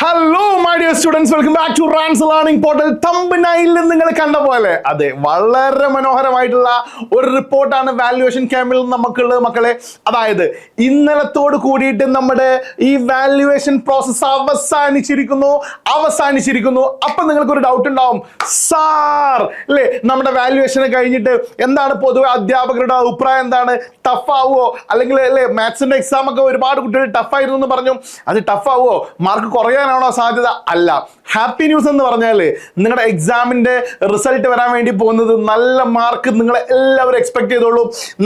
Hello dear students welcome back to Ran's learning portal തമ്പനയിൽ നിങ്ങൾ കണ്ട പോലെ അതെ വളരെ മനോഹരമായിട്ടുള്ള ഒരു റിപ്പോർട്ടാണ് വാല്യുവേഷൻ ക്യാമ്പിൽ നമുക്കുള്ളത് മക്കളെ. അതായത് ഇന്നലത്തോട് കൂടിയിട്ട് നമ്മുടെ ഈ വാല്യുവേഷൻ പ്രോസസ്സ് അവസാനിച്ചിരിക്കുന്നു അവസാനിച്ചിരിക്കുന്നു. അപ്പൊ നിങ്ങൾക്ക് ഒരു ഡൗട്ട് ഉണ്ടാവും. സാർ അല്ലേ നമ്മുടെ വാല്യുവേഷൻ കഴിഞ്ഞിട്ട് എന്താണ് പൊതുവെ അധ്യാപകരുടെ അഭിപ്രായം എന്താണ്? ടഫ് ആവുമോ അല്ലെങ്കിൽ അല്ലേ മാത്സിന്റെ എക്സാം ഒക്കെ ഒരുപാട് കുട്ടികൾ ടഫ് ആയിരുന്നു എന്ന് പറഞ്ഞു. അത് ടഫ് ആവുമോ മാർക്ക് കുറയാനാണോ സാധ്യത? അല്ല. ഹാപ്പി ന്യൂസ് എന്ന് പറഞ്ഞാൽ നിങ്ങളുടെ എക്സാമിന്റെ റിസൾട്ട് വരാൻ വേണ്ടി പോകുന്നത് നല്ല മാർക്ക് നിങ്ങൾ എല്ലാവരും എക്സ്പെക്ട് ചെയ്തോളൂ.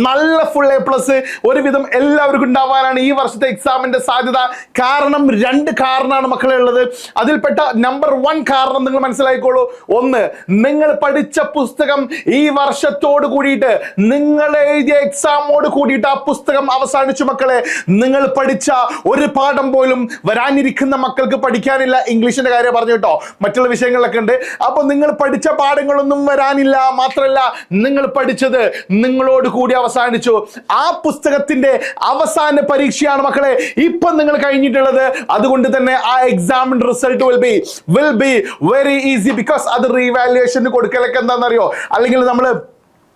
നല്ല ഫുൾ എ പ്ലസ് ഒരുവിധം എല്ലാവർക്കും ഉണ്ടാവാനാണ് ഈ വർഷത്തെ എക്സാമിന്റെ സാധ്യത. കാരണം രണ്ട് കാരണമാണ് മക്കളെ ഉള്ളത്. അതിൽപ്പെട്ട നമ്പർ വൺ കാരണം നിങ്ങൾ മനസ്സിലാക്കിക്കോളൂ ഒന്ന് നിങ്ങൾ പഠിച്ച പുസ്തകം ഈ വർഷത്തോട് കൂടിയിട്ട് നിങ്ങൾ എഴുതിയ എക്സാമോട് കൂടിയിട്ട് ആ പുസ്തകം അവസാനിച്ചു മക്കളെ. നിങ്ങൾ പഠിച്ച ഒരു പാഠം പോലും വരാനിരിക്കുന്ന മക്കൾക്ക് പഠിക്കാനില്ല. ഇംഗ്ലീഷിന്റെ കാര്യം പറഞ്ഞു കേട്ടോ മറ്റുള്ള വിഷയങ്ങളൊക്കെ ഉണ്ട്. അപ്പൊ നിങ്ങൾ പഠിച്ച പാഠങ്ങളൊന്നും വരാനില്ല. മാത്രമല്ല നിങ്ങൾ പഠിച്ചത് നിങ്ങളോട് കൂടി അവസാനിച്ചു. ആ പുസ്തകത്തിന്റെ അവസാന പരീക്ഷയാണ് മക്കളെ ഇപ്പൊ നിങ്ങൾ കഴിഞ്ഞിട്ടുള്ളത്. അതുകൊണ്ട് തന്നെ ആ എക്സാമിന്റെ result will be will be very easy because അത് റീവാലുവേഷൻ കൊടുക്കലൊക്കെ എന്താണെന്നറിയോ? അല്ലെങ്കിൽ നമ്മൾ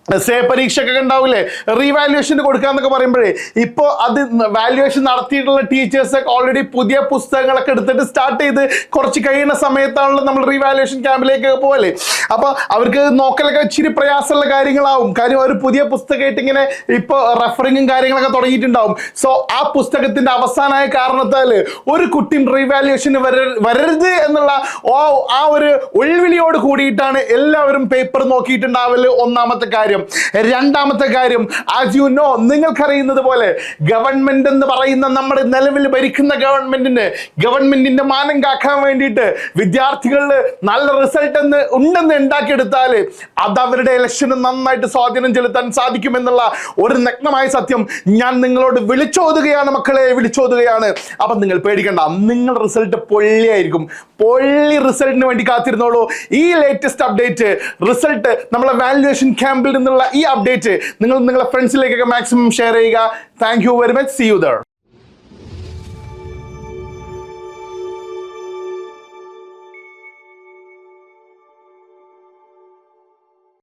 സേ പരീക്ഷയൊക്കെ ഉണ്ടാവില്ലേ റീവാലുവേഷൻ കൊടുക്കുക എന്നൊക്കെ പറയുമ്പോഴേ ഇപ്പോൾ അത് വാല്യുവേഷൻ നടത്തിയിട്ടുള്ള ടീച്ചേഴ്സൊക്കെ ഓൾറെഡി പുതിയ പുസ്തകങ്ങളൊക്കെ എടുത്തിട്ട് സ്റ്റാർട്ട് ചെയ്ത് കുറച്ച് കഴിയുന്ന സമയത്താണല്ലോ നമ്മൾ റീവാലുവേഷൻ ക്യാമ്പിലേക്കൊക്കെ പോകല്ലേ അപ്പോൾ അവർക്ക് നോക്കലൊക്കെ ഇച്ചിരി പ്രയാസമുള്ള കാര്യങ്ങളാവും. കാര്യം ഒരു പുതിയ പുസ്തകമായിട്ട് ഇങ്ങനെ ഇപ്പോൾ റെഫറിങ്ങും കാര്യങ്ങളൊക്കെ തുടങ്ങിയിട്ടുണ്ടാവും. സോ ആ പുസ്തകത്തിന്റെ അവസാനമായ കാരണത്താൽ ഒരു കുട്ടിയും റീവാലുവേഷന് വര വരരുത് എന്നുള്ള ആ ആ ഒരു ഉൾവിളിയോട് കൂടിയിട്ടാണ് എല്ലാവരും പേപ്പർ നോക്കിയിട്ടുണ്ടാവൽ ഒന്നാമത്തെ കാര്യം. രണ്ടാമത്തെ കാര്യം ആസ് യു നോ നിങ്ങൾക്കറിയുന്നത് പോലെ ഗവൺമെന്റ് എന്ന് പറയുന്ന നമ്മുടെ നിലവിൽ ഭരിക്കുന്ന ഗവൺമെന്റിന് ഗവൺമെന്റിന്റെ മാനം കാക്കാൻ വേണ്ടിയിട്ട് വിദ്യാർത്ഥികളിൽ നല്ല റിസൾട്ട് എന്ന് ഉണ്ടെന്ന് ഉണ്ടാക്കിയെടുത്താൽ അത് അവരുടെ ഇലക്ഷന് നന്നായിട്ട് സ്വാധീനം ചെലുത്താൻ സാധിക്കുമെന്നുള്ള ഒരു നഗ്നമായ സത്യം ഞാൻ നിങ്ങളോട് വിളിച്ചോതുകയാണ് മക്കളെ വിളിച്ചോതുകയാണ്. അപ്പം നിങ്ങൾ പേടിക്കണ്ട നിങ്ങൾ റിസൾട്ട് പൊള്ളിയായിരിക്കും. പൊള്ളി റിസൾട്ടിന് വേണ്ടി കാത്തിരുന്നോളൂ. ഈ ലേറ്റസ്റ്റ് അപ്ഡേറ്റ് റിസൾട്ട് നമ്മളെ വാല്യുവേഷൻ ക്യാമ്പിൽ നിന്നുള്ള ഈ അപ്ഡേറ്റ് നിങ്ങൾ നിങ്ങളുടെ ഫ്രണ്ട്സിലേക്കൊക്കെ മാക്സിമം ഷെയർ ചെയ്യുക. Thank you very much see you there